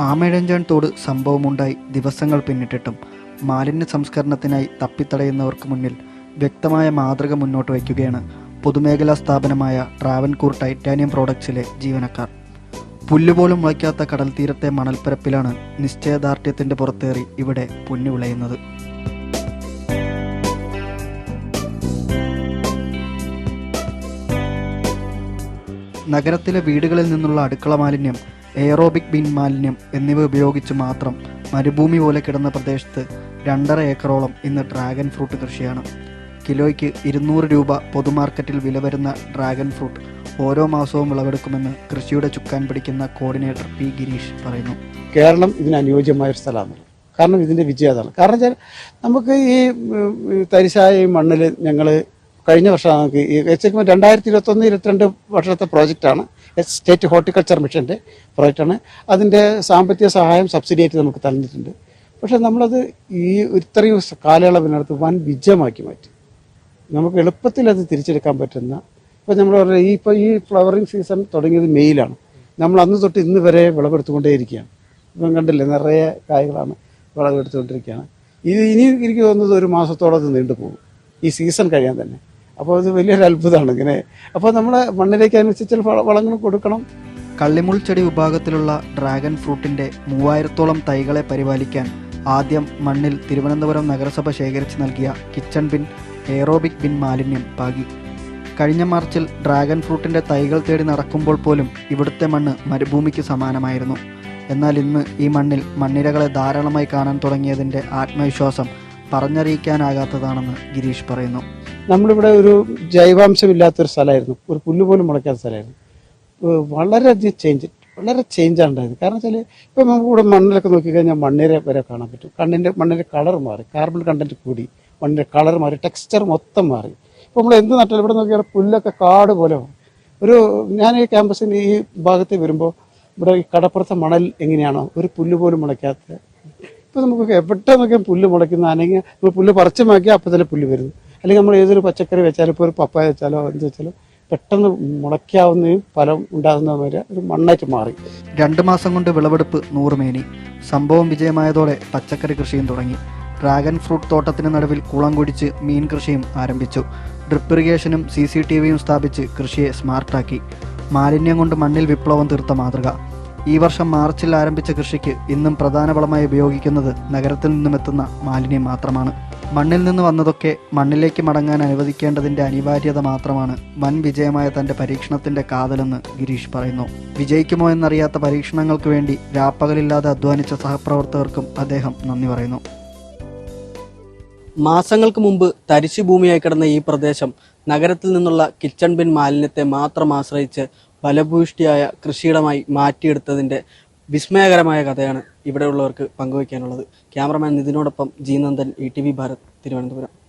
ആമഴഞ്ചാൻ തോട് സംഭവമുണ്ടായി ദിവസങ്ങൾ പിന്നിട്ടിട്ടും മാലിന്യ സംസ്കരണത്തിനായി തപ്പിത്തടയുന്നവർക്ക് മുന്നിൽ വ്യക്തമായ മാതൃക മുന്നോട്ട് വയ്ക്കുകയാണ് പൊതുമേഖലാ സ്ഥാപനമായ ട്രാവൻകൂർ ടൈറ്റാനിയം പ്രോഡക്ട്സിലെ ജീവനക്കാർ. പുല്ലുപോലും മുളയ്ക്കാത്ത കടൽ തീരത്തെ മണൽപ്പരപ്പിലാണ് നിശ്ചയദാർഢ്യത്തിന്റെ പുറത്തേറി ഇവിടെ പൊന്നു വിളയുന്നത്. നഗരത്തിലെ വീടുകളിൽ നിന്നുള്ള അടുക്കള മാലിന്യം എയറോബിക് ബിൻ മാലിന്യം എന്നിവ ഉപയോഗിച്ച് മാത്രം മരുഭൂമി പോലെ കിടന്ന പ്രദേശത്ത് രണ്ടര ഏക്കറോളം ഇന്ന് ഡ്രാഗൺ ഫ്രൂട്ട് കൃഷിയാണ്. കിലോയ്ക്ക് ഇരുന്നൂറ് രൂപ പൊതുമാർക്കറ്റിൽ വില വരുന്ന ഡ്രാഗൺ ഫ്രൂട്ട് ഓരോ മാസവും വിളവെടുക്കുമെന്ന് കൃഷിയുടെ ചുക്കാൻ പിടിക്കുന്ന കോർഡിനേറ്റർ പി ഗിരീഷ് പറയുന്നു. കേരളം ഇതിന് അനുയോജ്യമായ ഒരു സ്ഥലമാണ്. കാരണം ഇതിന്റെ വിജയം അതാണ്. കാരണം വെച്ചാൽ നമുക്ക് ഈ തരിശായ മണ്ണിൽ ഞങ്ങൾ കഴിഞ്ഞ വർഷം നമുക്ക് ഈ രണ്ടായിരത്തി ഇരുപത്തൊന്ന് ഇരുപത്തിരണ്ട് വർഷത്തെ പ്രോജക്റ്റാണ്. സ്റ്റേറ്റ് ഹോർട്ടിക്കൾച്ചർ മിഷന്റെ പ്രോജക്റ്റാണ്. അതിന്റെ സാമ്പത്തിക സഹായം സബ്സിഡി ആയിട്ട് നമുക്ക് തന്നിട്ടുണ്ട്. പക്ഷേ നമ്മളത് ഈ ഇത്രയും കാലയളവിനടുത്ത് വൻ വിജയമാക്കി മാറ്റി. നമുക്ക് എളുപ്പത്തിൽ അത് തിരിച്ചെടുക്കാൻ പറ്റുന്ന ഇപ്പോൾ നമ്മൾ പറയുന്നത് ഈ ഇപ്പോൾ ഈ ഫ്ലവറിങ് സീസൺ തുടങ്ങിയത് മെയ്യിലാണ്. നമ്മൾ അന്ന് തൊട്ട് ഇന്ന് വരെ വിളവെടുത്തുകൊണ്ടേയിരിക്കുകയാണ്. ഇപ്പം കണ്ടില്ലേ നിറയെ കായ്കളാണ് വിളവെടുത്തുകൊണ്ടിരിക്കുകയാണ്. ഇത് ഇനി എനിക്ക് തോന്നുന്നത് ഒരു മാസത്തോളം അത് നീണ്ടുപോകും. ഈ സീസൺ കഴിയാൻ തന്നെ. അപ്പോൾ അത് വലിയൊരു അത്ഭുതമാണ്. ഇങ്ങനെ അപ്പോൾ നമ്മൾ മണ്ണിലേക്ക് അനുസരിച്ച് വളങ്ങൾ കൊടുക്കണം. കള്ളിമുൾ ചെടി വിഭാഗത്തിലുള്ള ഡ്രാഗൺ ഫ്രൂട്ടിന്റെ മൂവായിരത്തോളം തൈകളെ പരിപാലിക്കാൻ ആദ്യം മണ്ണിൽ തിരുവനന്തപുരം നഗരസഭ ശേഖരിച്ച് നൽകിയ കിച്ചൺ ബിൻ എയറോബിക് ബിൻ മാലിന്യം പാകി. കഴിഞ്ഞ മാർച്ചിൽ ഡ്രാഗൺ ഫ്രൂട്ടിന്റെ തൈകൾ തേടി നടക്കുമ്പോൾ പോലും ഇവിടുത്തെ മണ്ണ് മരുഭൂമിക്ക് സമാനമായിരുന്നു. എന്നാൽ ഇന്ന് ഈ മണ്ണിൽ മണ്ണിരകളെ ധാരാളമായി കാണാൻ തുടങ്ങിയതിന്റെ ആത്മവിശ്വാസം പറഞ്ഞറിയിക്കാനാകാത്തതാണെന്ന് ഗിരീഷ് പറയുന്നു. നമ്മളിവിടെ ഒരു ജൈവാംശമില്ലാത്തൊരു സ്ഥലമായിരുന്നു. ഒരു പുല്ല് പോലും മുളയ്ക്കാത്ത സ്ഥലമായിരുന്നു. വളരെയധികം ചേഞ്ച് വളരെ ചേഞ്ചാണ് ഉണ്ടായത്. കാരണം വെച്ചാൽ ഇപ്പം നമുക്ക് ഇവിടെ മണ്ണിലൊക്കെ നോക്കിക്കഴിഞ്ഞാൽ മണ്ണിര വരെ കാണാൻ പറ്റും. കണ്ണിന്റെ മണ്ണിന്റെ കളർ മാറി. കാർബൺ കണ്ടന്റ് കൂടി. മണ്ണിന്റെ കളർ മാറി. ടെക്സ്ചർ മൊത്തം മാറി. ഇപ്പോൾ നമ്മൾ എന്ത് നട്ടാലും ഇവിടെ നോക്കിയാൽ പുല്ലൊക്കെ കാട് പോലെ ഒരു ഞാൻ ഈ ക്യാമ്പസിന്റെ ഈ ഭാഗത്ത് വരുമ്പോൾ ഇവിടെ ഈ കടപ്പുറത്തെ മണൽ എങ്ങനെയാണോ ഒരു പുല്ല് പോലും മുളയ്ക്കാത്ത. ഇപ്പം നമുക്ക് എവിടെ നോക്കിയാൽ പുല്ല് മുളയ്ക്കുന്ന നമ്മൾ പുല്ല് പറിച്ചു മാക്കിയാൽ അപ്പം തന്നെ പുല്ല് വരുന്നു. അല്ലെങ്കിൽ നമ്മൾ ഏതൊരു പച്ചക്കറി വെച്ചാലും ഇപ്പോൾ ഒരു പപ്പായ വെച്ചാലോ എന്ത് വെച്ചാലോ പെട്ടെന്ന് മുളയ്ക്കാവുന്നതും ഫലം ഉണ്ടാകുന്നതും വരെ ഒരു മണ്ണായിട്ട് മാറി. രണ്ട് മാസം കൊണ്ട് വിളവെടുപ്പ് നൂറുമേനി സംഭവം വിജയമായതോടെ പച്ചക്കറി കൃഷിയും തുടങ്ങി. ഡ്രാഗൺ ഫ്രൂട്ട് തോട്ടത്തിന് നടുവിൽ കുളം കുടിച്ച് മീൻ കൃഷിയും ആരംഭിച്ചു. ഡ്രിപ്പ് ഇറിഗേഷനും സി സി ടി വിയും സ്ഥാപിച്ച് കൃഷിയെ സ്മാർട്ടാക്കി. മാലിന്യം കൊണ്ട് മണ്ണിൽ വിപ്ലവം തീർത്ത മാതൃക. ഈ വർഷം മാർച്ചിൽ ആരംഭിച്ച കൃഷിക്ക് ഇന്നും പ്രധാന വളമായി ഉപയോഗിക്കുന്നത് നഗരത്തിൽ നിന്നും എത്തുന്ന മാലിന്യം മാത്രമാണ്. മണ്ണിൽ നിന്ന് വന്നതൊക്കെ മണ്ണിലേക്ക് മടങ്ങാൻ അനുവദിക്കേണ്ടതിന്റെ അനിവാര്യത മാത്രമാണ് വൻ വിജയമായ തന്റെ പരീക്ഷണത്തിന്റെ കാതലെന്ന് ഗിരീഷ് പറയുന്നു. വിജയിക്കുമോ എന്നറിയാത്ത പരീക്ഷണങ്ങൾക്ക് വേണ്ടി രാപ്പകലില്ലാതെ അധ്വാനിച്ച സഹപ്രവർത്തകർക്കും അദ്ദേഹം നന്ദി പറയുന്നു. മാസങ്ങൾക്ക് മുമ്പ് തരിശു ഭൂമിയായി കിടന്ന ഈ പ്രദേശം നഗരത്തിൽ നിന്നുള്ള കിച്ചൺ ബിൻ മാലിന്യത്തെ മാത്രം ആശ്രയിച്ച് ഫലഭൂഷ്ടിയായ കൃഷിയിടമായി മാറ്റിയെടുത്തതിന്റെ വിസ്മയകരമായ കഥയാണ് ഇവിടെയുള്ളവർക്ക് പങ്കുവയ്ക്കാനുള്ളത്. Cameraman നിതിനോടൊപ്പം Jeenandan E T V Bharat Thiruvananthapuram.